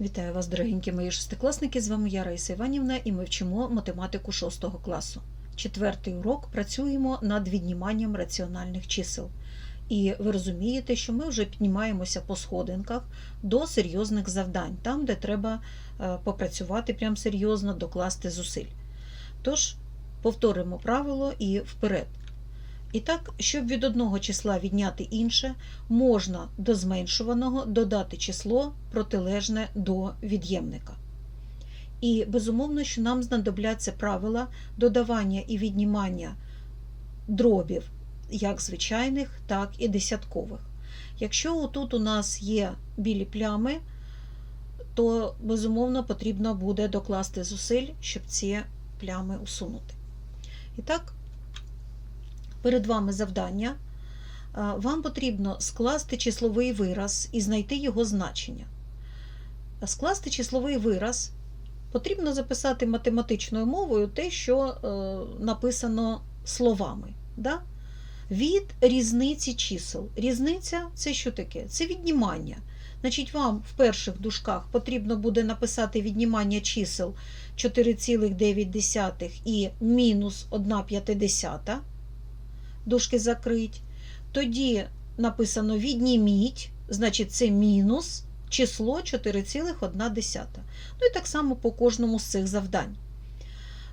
Вітаю вас, дорогенькі мої шестикласники. З вами я Раїса Іванівна, і ми вчимо математику 6 класу. Четвертий урок працюємо над відніманням раціональних чисел. І ви розумієте, що ми вже піднімаємося по сходинках до серйозних завдань, там, де треба е, попрацювати прям серйозно, докласти зусиль. Тож, повторимо правило і вперед. І так, щоб від одного числа відняти інше, можна до зменшуваного додати число протилежне до від'ємника. І безумовно, що нам знадобляться правила додавання і віднімання дробів, як звичайних, так і десяткових. Якщо тут у нас є білі плями, то безумовно потрібно буде докласти зусиль, щоб ці плями усунути. І так, перед вами завдання. Вам потрібно скласти числовий вираз і знайти його значення. Скласти числовий вираз потрібно записати математичною мовою те, що е, написано словами. Да? Від різниці чисел. Різниця це що таке? Це віднімання. Значить, вам в перших дужках потрібно буде написати віднімання чисел 4,9 і мінус 1,5 дужки закрить. Тоді написано відніміть, значить це мінус число 4,1. Ну і так само по кожному з цих завдань.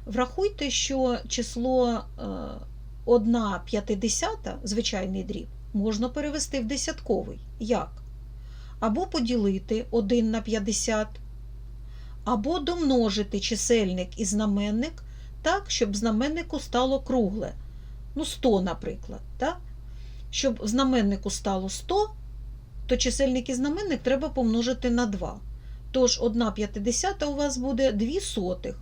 Врахуйте, що число 1,5, звичайний дріб, можна перевести в десятковий. Як? Або поділити 1 на 50, або домножити чисельник і знаменник так, щоб знаменнику стало кругле ну 100, наприклад. Так? Щоб в знаменнику стало 100, то чисельник і знаменник треба помножити на 2. Тож 1 п'ятидесята у вас буде 2 сотих.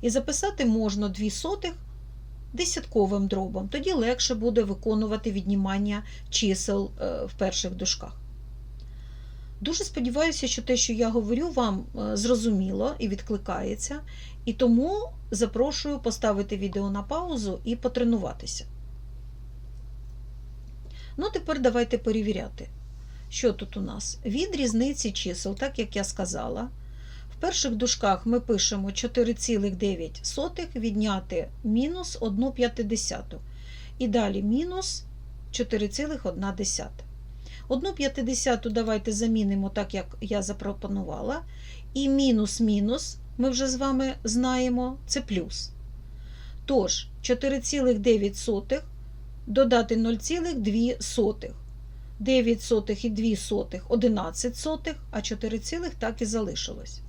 І записати можна 2 сотих десятковим дробом. Тоді легше буде виконувати віднімання чисел е, в перших дужках. Дуже сподіваюся, що те, що я говорю, вам е, зрозуміло і відкликається. І тому запрошую поставити відео на паузу і потренуватися. Ну, тепер давайте перевіряти, що тут у нас. Від різниці чисел, так як я сказала, в перших дужках ми пишемо 4,9 відняти мінус 1,5. І далі мінус 4,1. 1,5 давайте замінимо так, як я запропонувала. І мінус-мінус, ми вже з вами знаємо, це плюс. Тож, 4,9 додати 0,2. 9 сотих і 2 сотих – 11 сотих, а 4 цілих так і залишилось.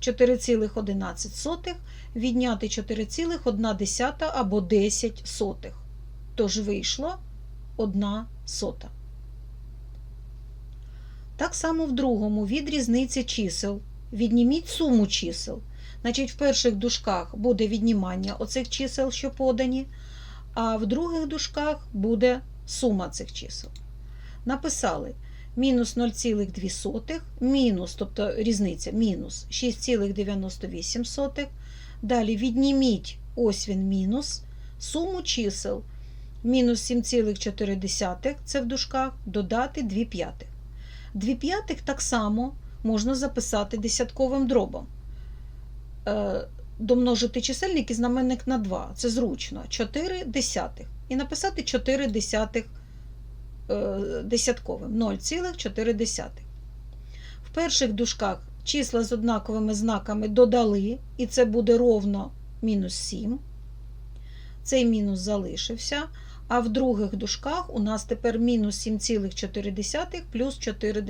4,11 відняти 4,1 або 10 сотих. Тож вийшло 1 сота. Так само в другому від різниці чисел. Відніміть суму чисел. Значить, в перших дужках буде віднімання оцих чисел, що подані, а в других дужках буде сума цих чисел. Написали мінус 0,2, мінус, тобто різниця, мінус 6,98. Далі відніміть, ось він мінус, суму чисел мінус 7,4, це в дужках, додати 2 п'ятих. 2 п'ятих так само можна записати десятковим дробом. Домножити чисельник і знаменник на 2. Це зручно. 4 десятих. І написати 4 десятих е, десятковим. 0,4. В перших дужках числа з однаковими знаками додали, і це буде ровно мінус 7. Цей мінус залишився. А в других дужках у нас тепер мінус 7,4 плюс 4.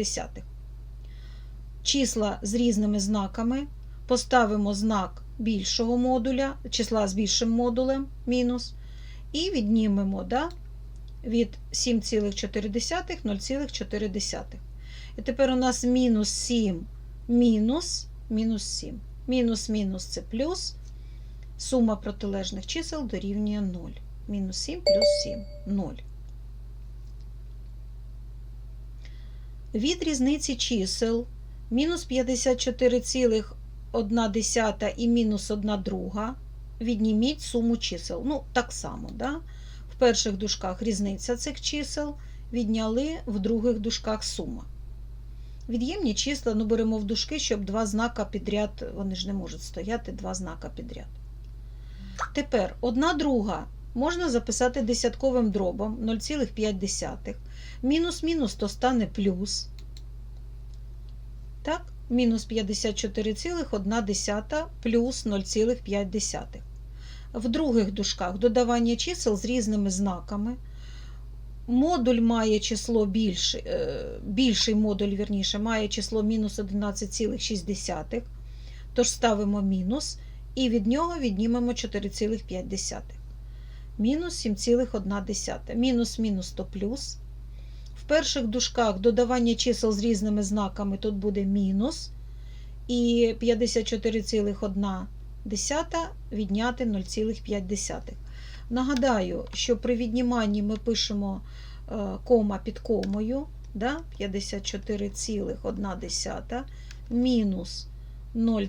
Числа з різними знаками. Поставимо знак більшого модуля, числа з більшим модулем мінус, і віднімемо да, від 7,4 0,4. І тепер у нас мінус 7 мінус мінус 7. Мінус мінус це плюс. Сума протилежних чисел дорівнює 0. Мінус 7 плюс 7 0. Від різниці чисел мінус 54,1 і мінус 1 друга. Відніміть суму чисел. Ну, так само, да? в перших дужках різниця цих чисел, відняли в других дужках сума. Від'ємні числа, ну беремо в дужки, щоб два знака підряд, вони ж не можуть стояти два знака підряд. Тепер одна друга можна записати десятковим дробом 0,5. Мінус-мінус то стане плюс. Так, мінус 54,1 плюс 0,5. В других дужках додавання чисел з різними знаками. Модуль має число більше, більший модуль, вірніше, має число мінус 11,6. Тож ставимо мінус і від нього віднімемо 4,5. Мінус 7,1. Мінус мінус то плюс. Перших дужках додавання чисел з різними знаками тут буде мінус. І 54,1 відняти 0,5. Нагадаю, що при відніманні ми пишемо е, кома під комою, да? 54,1 мінус 0,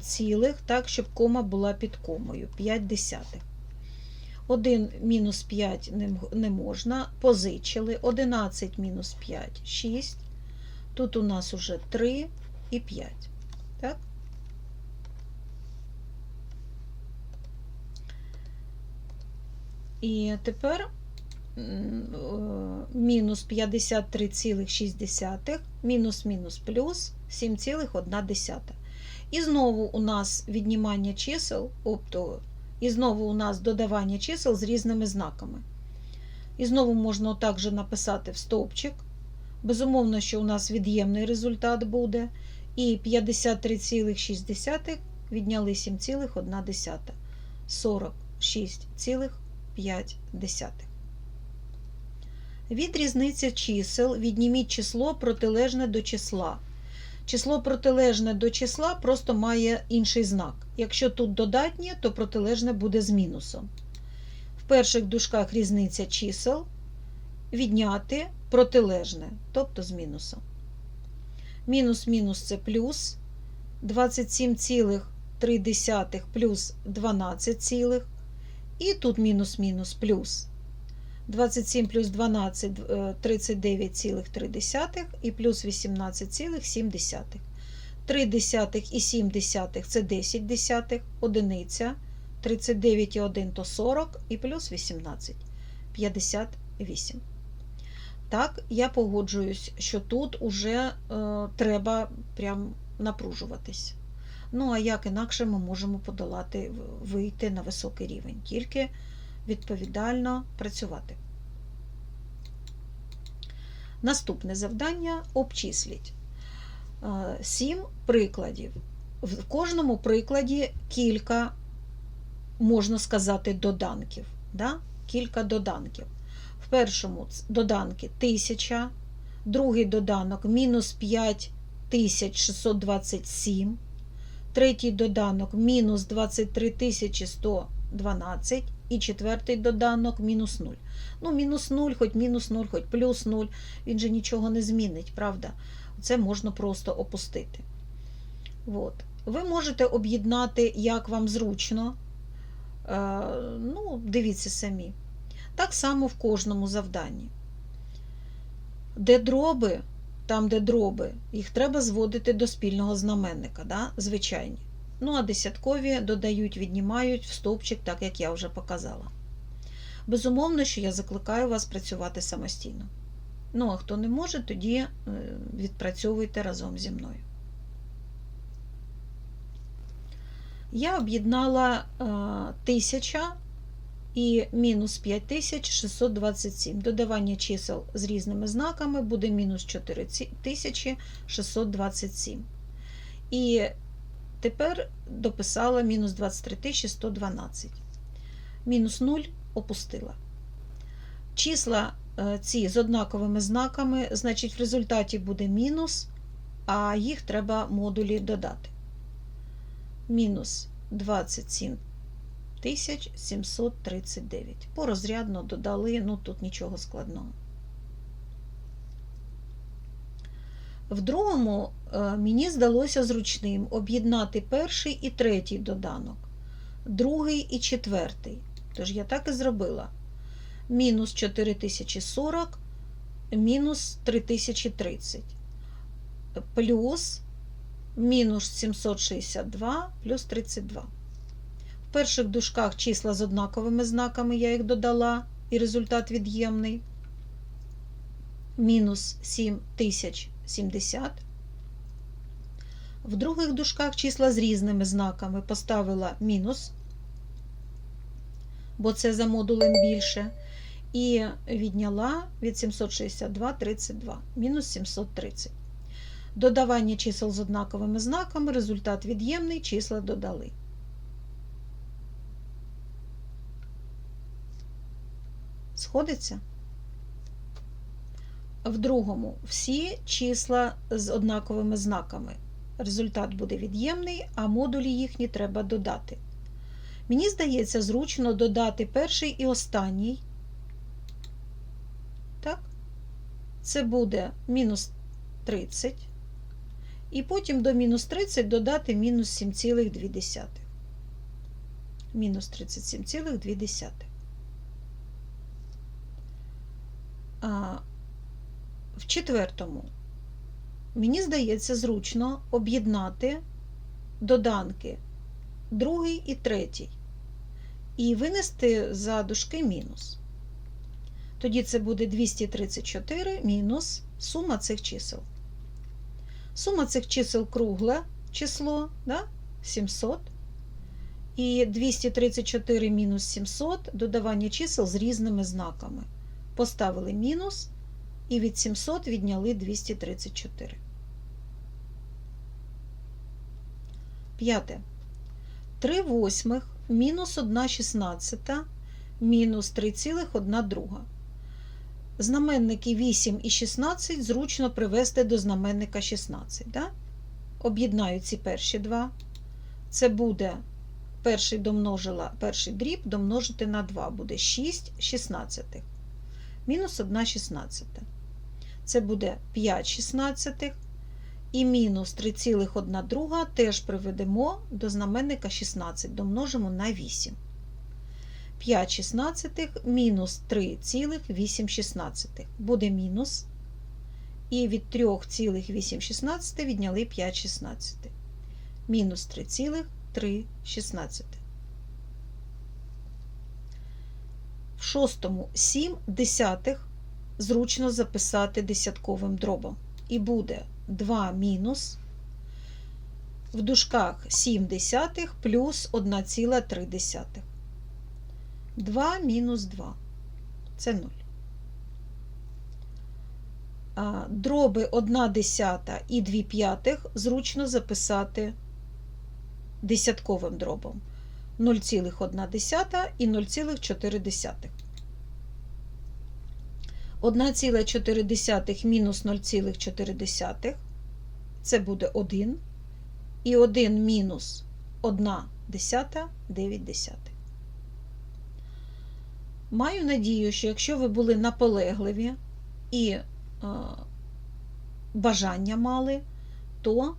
так, щоб кома була під комою 5 десятих. 1 мінус 5 не, можна, позичили. 11 мінус 5 6. Тут у нас уже 3 і 5. Так? І тепер е, мінус 53,6, мінус мінус плюс 7,1. І знову у нас віднімання чисел, тобто, і знову у нас додавання чисел з різними знаками. І знову можна також написати в стовпчик. Безумовно, що у нас від'ємний результат буде. І 53,6 відняли 7,1. 46,5. Від різниці чисел відніміть число протилежне до числа. Число протилежне до числа просто має інший знак. Якщо тут додатнє, то протилежне буде з мінусом. В перших дужках різниця чисел відняти протилежне, тобто з мінусом. Мінус-мінус це плюс 27,3 плюс 12, цілих. і тут мінус-мінус плюс 27 плюс 12 е, 39,3 і плюс 18,7. 3 десятих і 7 десятих це 10 десятих, одиниця, 39,1 то 40 і плюс 18 58. Так, я погоджуюсь, що тут уже е, треба прям напружуватись. Ну, а як інакше ми можемо подолати, вийти на високий рівень, тільки відповідально працювати. Наступне завдання обчисліть. Е, Сім прикладів. В кожному прикладі кілька, можна сказати, доданків. Да? Кілька доданків. В першому доданки 1000, другий доданок мінус 5627, третій доданок мінус 23112 і четвертий доданок мінус 0. Ну, мінус 0, хоч мінус 0, хоч плюс 0, він же нічого не змінить, правда? Це можна просто опустити. От. Ви можете об'єднати, як вам зручно. Е, ну, дивіться самі. Так само в кожному завданні. Де дроби, там, де дроби, їх треба зводити до спільного знаменника, да? звичайні. Ну, а десяткові додають, віднімають в стовпчик, так як я вже показала. Безумовно, що я закликаю вас працювати самостійно. Ну, а хто не може, тоді е, відпрацьовуйте разом зі мною. Я об'єднала 1000 і мінус 5627. Додавання чисел з різними знаками буде мінус 4627. І тепер дописала мінус 23112. Мінус 0 опустила. Числа е, ці з однаковими знаками, значить, в результаті буде мінус, а їх треба модулі додати. Мінус 27 739. Порозрядно додали, ну тут нічого складного. В другому е, мені здалося зручним об'єднати перший і третій доданок, другий і четвертий. Тож я так і зробила. Мінус 4040, мінус 3030. плюс мінус 762 плюс 32. В перших дужках числа з однаковими знаками я їх додала, і результат від'ємний. Мінус 7070. В других дужках числа з різними знаками поставила мінус, бо це за модулем більше. І відняла від 762 32, мінус 730. Додавання чисел з однаковими знаками, результат від'ємний, числа додали. Сходиться? В другому всі числа з однаковими знаками. Результат буде від'ємний, а модулі їхні треба додати. Мені здається, зручно додати перший і останній. Так? Це буде мінус 30. І потім до мінус 30 додати мінус 7,2. Мінус 37,2. В четвертому, мені здається, зручно об'єднати доданки другий і третій. І винести за дужки мінус. Тоді це буде 234 мінус сума цих чисел. Сума цих чисел кругле число, да? 700. І 234 мінус 700 додавання чисел з різними знаками. Поставили мінус і від 700 відняли 234. П'яте. 3 восьмих мінус 1 шістнадцята мінус 3,1 друга. Знаменники 8 і 16 зручно привести до знаменника 16. Да? Об'єднаю ці перші два. Це буде перший домножила, перший дріб домножити на 2, буде 6 шістнадцятих. Мінус 1 шістнадцята. Це буде 5 шістнадцятих. І мінус 3,1 друга теж приведемо до знаменника 16, домножимо на 8. 5 шістнадцятих мінус 3,8 шістнадцятих. Буде мінус. І від 3,8 шістнадцятих відняли 5 шістнадцятих. Мінус 3,3 шістнадцятих. В шостому 7 десятих зручно записати десятковим дробом. І буде 2 мінус в дужках 7 десятих плюс 1,3. 2 мінус 2 це 0. А, Дроби 1 десята і 2 п'ятих зручно записати десятковим дробом. 0,1 і 0,4. 1,4 мінус 0,4 це буде 1. І 1 мінус 1 десята 9 десятих. Маю надію, що якщо ви були наполегливі і е, бажання мали, то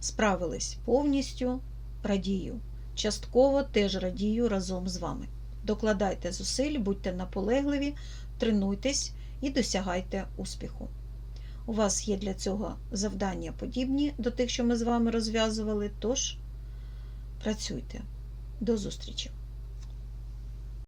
справились повністю радію. Частково теж радію разом з вами. Докладайте зусиль, будьте наполегливі, тренуйтесь і досягайте успіху. У вас є для цього завдання подібні до тих, що ми з вами розв'язували, тож працюйте. До зустрічі!